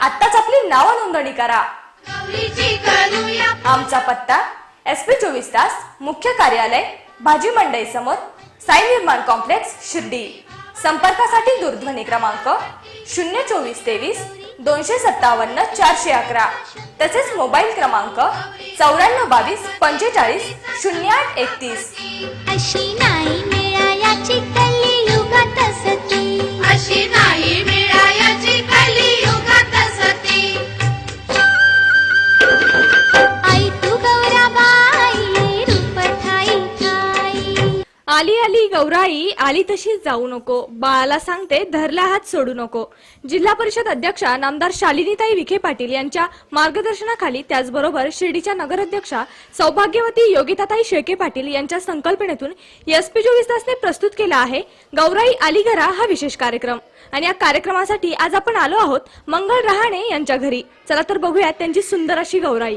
आत्ताच आपली नाव नोंदणी करा. आमचा पत्ता एस पी चोवीस तास मुख्य कार्यालय भाजी मंडई समोर साई निर्माण कॉम्प्लेक्स शिर्डी. संपर्कासाठी दूरध्वनी क्रमांक शून्य चोवीस तेवीस दोनशे सत्तावन्न चारशे अकरा. तसेच मोबाईल क्रमांक चौऱ्याण्णव बावीस पंचेचाळीस शून्य आठ एकतीस. अशी नाही मिळायाची सती अशी नाही आली आली गौराई आली तशीच जाऊ नको. बाळाला सांगते धरला हात सोडू नको. जिल्हा परिषद अध्यक्षा नामदार शालिनीताई विखे पाटील यांच्या मार्गदर्शनाखाली त्याचबरोबर शिर्डीच्या नगराध्यक्षा सौभाग्यवती योगिताताई शेळके पाटील यांच्या संकल्पनेतून एस पी चोवीस तासने प्रस्तुत केला आहे गौराई आली घरा हा विशेष कार्यक्रम. आणि या कार्यक्रमासाठी आज आपण आलो आहोत मंगल रहाणे यांच्या घरी. चला तर बघूयात त्यांची सुंदर अशी गौराई.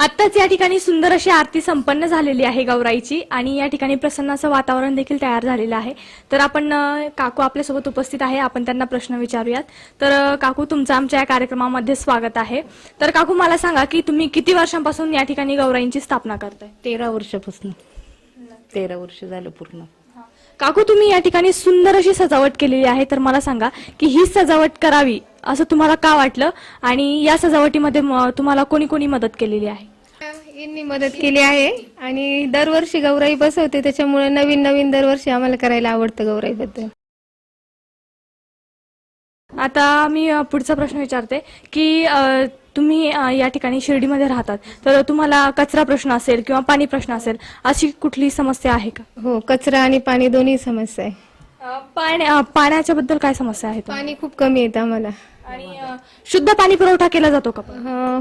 आत्ताच या ठिकाणी सुंदर अशी आरती संपन्न झालेली आहे गौराईची आणि या ठिकाणी प्रसन्नाचं वातावरण देखील तयार झालेलं आहे. तर आपण काकू आपल्यासोबत उपस्थित आहे. आपण त्यांना प्रश्न विचारूयात. तर काकू तुमचं आमच्या या कार्यक्रमामध्ये स्वागत आहे. तर काकू मला सांगा की तुम्ही किती वर्षांपासून या ठिकाणी गौराईंची स्थापना करताय? तेरा वर्षापासून. तेरा वर्ष झालं पूर्ण. काकू तुम्ही या ठिकाणी सुंदर अशी सजावट केलेली आहे तर मला सांगा की ही सजावट करावी असं तुम्हाला का वाटलं? आणि या सजावटीमध्ये तुम्हाला कोणी कोणी मदत केलेली आहे? यांनी मदत केली आहे आणि दरवर्षी गौराई बसवते त्याच्यामुळे नवीन नवीन दरवर्षी आम्हाला करायला आवडतं गौराईबद्दल. आता मी पुढचा प्रश्न विचारते की तुम्ही या ठिकाणी शिर्डीमध्ये राहतात तर तुम्हाला कचरा प्रश्न असेल किंवा पाणी प्रश्न असेल अशी कुठली समस्या आहे का? हो कचरा आणि पाणी दोन्ही समस्या आहे. पाण्या पाण्याच्या बद्दल काय समस्या आहे? पाणी खूप कमी येतं आम्हाला. आणि शुद्ध पाणी पुरवठा केला जातो का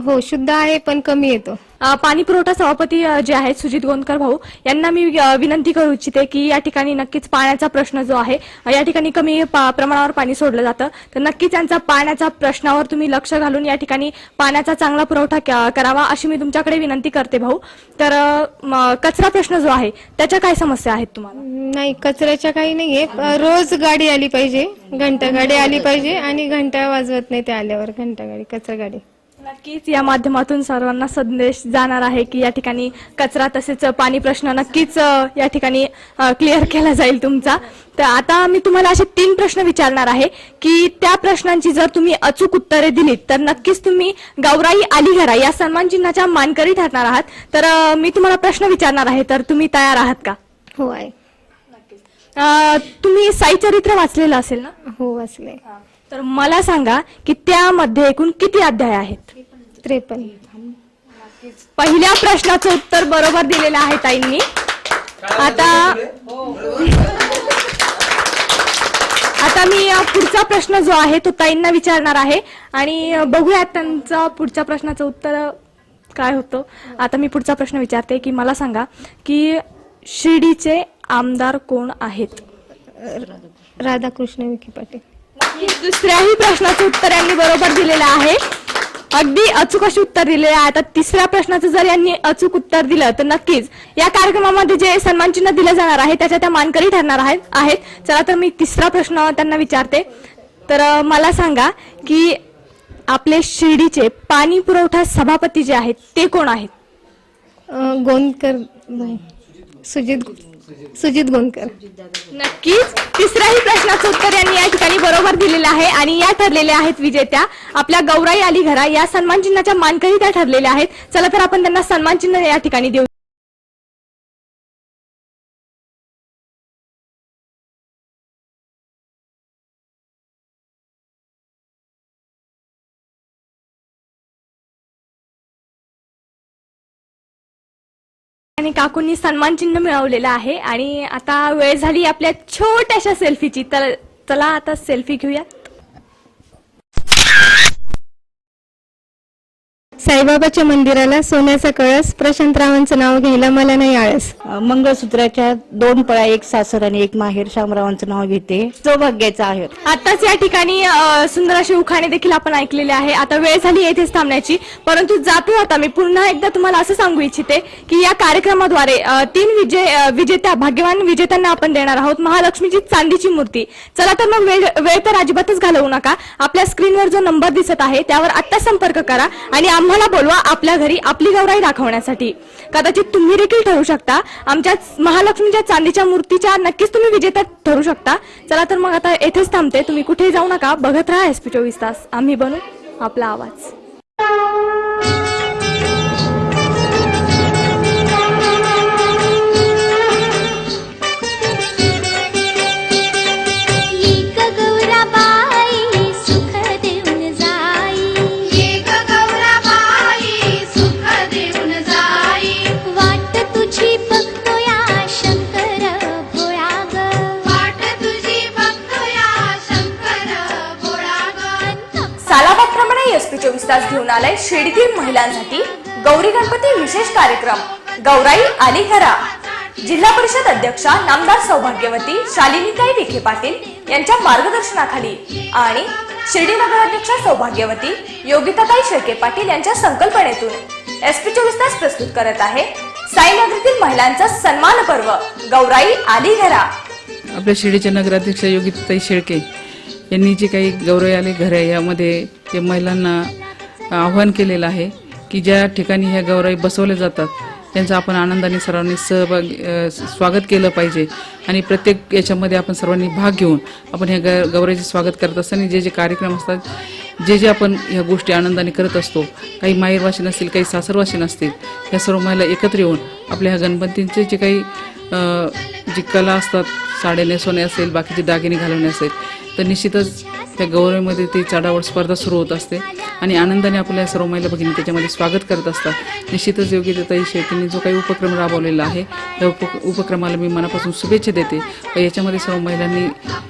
हो शुद्ध आहे पण कमी येतो. पाणी पुरवठा सभापती जे आहेत सुजित गोंदकर भाऊ यांना मी विनंती करू इच्छिते की या ठिकाणी नक्कीच पाण्याचा प्रश्न जो आहे या ठिकाणी कमी प्रमाणावर पाणी सोडलं जातं. तर नक्कीच यांचा पाण्याच्या प्रश्नावर तुम्ही लक्ष घालून या ठिकाणी पाण्याचा चांगला पुरवठा करावा अशी मी तुमच्याकडे विनंती करते भाऊ. तर कचरा प्रश्न जो आहे त्याच्या काय समस्या आहेत तुम्हाला? नाही कचऱ्याच्या काही नाहीये. रोज गाडी आली पाहिजे घंटा गाडी आली पाहिजे आणि घंटा वाजवत नाही ते आल्यावर घंटा गाडी कचरा गाडी. नक्कीच या माध्यमातून सर्वांना संदेश जाणार आहे की या ठिकाणी कचरा तसेच पाणी प्रश्न नक्कीच या ठिकाणी क्लिअर केला जाईल तुमचा. तर आता मी तुम्हाला असे तीन प्रश्न विचारणार आहे की त्या प्रश्नांची जर तुम्ही अचूक उत्तरे दिलीत तर नक्कीच तुम्ही गौराई अलीघरा या सन्मान चिन्हाच्या मानकरी ठरणार आहात. तर मी तुम्हाला प्रश्न विचारणार आहे तर तुम्ही तयार आहात का? हो आहे. तुम्ही साई चरित्र वाचलेलं असेल ना? हो वाचले तर मला सांगा की त्यामध्ये एकूण किती अध्याय आहेत? त्रेपन्न. पहिल्या प्रश्नाचं उत्तर बरोबर दिलेलं आहे ताईंनी. आता आता मी पुढचा प्रश्न जो आहे तो ताईंना विचारणार आहे. आणि बघूयात त्यांचा पुढच्या प्रश्नाचं उत्तर काय होतं. आता मी पुढचा प्रश्न विचारते की मला सांगा की शिर्डीचे आमदार कोण आहेत? राधाकृष्ण विखे पाटील. दुसऱ्याही प्रश्नाचं उत्तर यांनी बरोबर दिलेलं आहे. अगदी अचूक अशी उत्तर दिले आहे. आता तिसऱ्या प्रश्नाचं जर यांनी अचूक उत्तर दिलं तर नक्कीच या कार्यक्रमामध्ये जे सन्मान चिन्ह दिलं जाणार आहे त्याच्या त्या मानकरी ठरणार आहेत आहेत. चला तर मी तिसरा प्रश्न त्यांना विचारते. तर मला सांगा की आपले शिर्डीचे पाणी पुरवठा सभापती जे आहेत ते कोण आहेत? गोंदकर सुजित सुजित सुजित गोंदकर नक्कीच. तिसऱ्याही प्रश्नाचं उत्तर यांनी या ठिकाणी बरोबर दिलेलं आहे आणि या ठरलेल्या आहेत विजेत्या. आपल्या गौराई अली घरा या सन्मान चिन्हाच्या मानकरी त्या ठरलेल्या आहेत. चला तर आपण त्यांना सन्मान चिन्ह या ठिकाणी देऊ आणि काकूंनी सन्मान चिन्ह मिळवलेलं आहे. आणि आता वेळ झाली आपल्या छोट्याशा सेल्फीची तर चला आता सेल्फी घेऊया. साईबाबाच्या मंदिराला सोन्याचा कळस प्रशांतरावांचं नाव घ्यायला मला नाही आळस. मंगळसूत्राच्या दोन पळा एक सासर आणि एक माहेर. शामरावांचं नाव घेते. सौभाग्याचं आहे. आताच या ठिकाणी सुंदर असे उखाणे देखील आपण ऐकलेले आहे. आता वेळ झाली येथेच थांबण्याची. परंतु जातो आता. मी पुन्हा एकदा तुम्हाला असं सांगू इच्छिते की या कार्यक्रमाद्वारे तीन विजय विजेत्या भाग्यवान विजेत्यांना आपण देणार आहोत. महालक्ष्मीची चांदीची मूर्ती. चला तर मग वेळ वेळ तर अजिबातच घालवू नका. आपल्या स्क्रीनवर जो नंबर दिसत आहे त्यावर आत्ता संपर्क करा आणि आम्हाला बोलवा आपल्या घरी आपली गौराई दाखवण्यासाठी. कदाचित तुम्ही देखील ठरू शकता. आमच्या महालक्ष्मीच्या चांदीच्या मूर्तीच्या नक्कीच तुम्ही विजेता ठरू शकता. चला तर मग आता येथेच थांबते. तुम्ही कुठेही जाऊ नका. बघत राहा एसपी चोवीस तास. आम्ही बनू आपला आवाज. सालाबादप्रमाणे चोवीस तास घेऊन आलाय शिर्डीतील महिलांसाठी गौरी गणपती विशेष कार्यक्रम. गौराई आली घरा जिल्हा परिषद अध्यक्षा नामदार सौभाग्यवती शालिनीताई विखे पाटील यांच्या मार्गदर्शनाखाली आणि शिर्डी नगराध्यक्षा सौभाग्यवती योगिताताई शेळके पाटील यांच्या संकल्पनेतून एस पी चोवीस तास प्रस्तुत करत आहे. साईनगरीतील महिलांचा सन्मान पर्व गौराई आली घरा आपल्या शिर्डीच्या नगराध्यक्ष योगिताई शेळके यांनी जे काही गौरव आले घर आहे यामध्ये ते महिलांना आव्हान केलेलं आहे की ज्या ठिकाणी ह्या गौराई बसवल्या जातात त्यांचं आपण आनंदाने सर्वांनी सहभाग स्वागत केलं पाहिजे. आणि प्रत्येक याच्यामध्ये आपण सर्वांनी भाग घेऊन आपण ह्या ग गौराईचे स्वागत करत असताना जे जे कार्यक्रम असतात जे जे आपण ह्या गोष्टी आनंदाने करत असतो काही माहेरवाशी नसतील काही सासरवाशी नसतील ह्या सर्व महिला एकत्र येऊन आपल्या ह्या गणपतींचे जे काही जी कला असतात साड्या नेसवणे असेल बाकीचे दागिने घालवणे असेल तर निश्चितच त्या गौरवीमध्ये ती चढावड स्पर्धा सुरू होत असते आणि आनंदाने आपल्या सर्व महिला भगिनी त्याच्यामध्ये स्वागत करत असतात. निश्चितच योग्यताई शेट्टींनी जो काही उपक्रम राबवलेला आहे त्या उप उपक्रमाला मी मनापासून शुभेच्छा देते. व याच्यामध्ये सर्व महिलांनी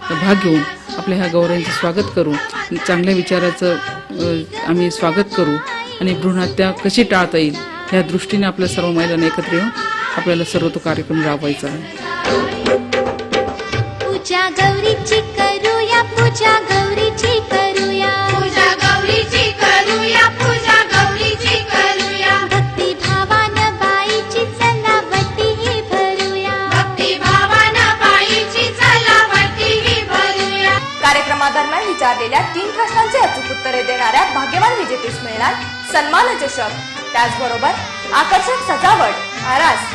भाग घेऊन आपल्या ह्या गौरवांचं स्वागत करू. चांगल्या विचाराचं आम्ही स्वागत करू आणि भ्रूणहत्या कशी टाळता येईल ह्या दृष्टीने आपल्या सर्व महिलांना एकत्र येऊन आपल्याला सर्व तो कार्यक्रम राबवायचा आहे. पूजा गौरीची करूया. पूजा गौरीची करूया पूजा गौरीची करूया. पूजा गौरीची करूया भक्ती भावान बाईची चलावती ही भरूया. भक्ती भावानं बाईची चलावती ही भरूया. कार्यक्रमादरम्यान विचारलेल्या तीन प्रश्नांचे अचूक उत्तरे देणाऱ्या भाग्यवान विजेतेस मिळणार सन्मान चषक त्याचबरोबर आकर्षक सजावट आरास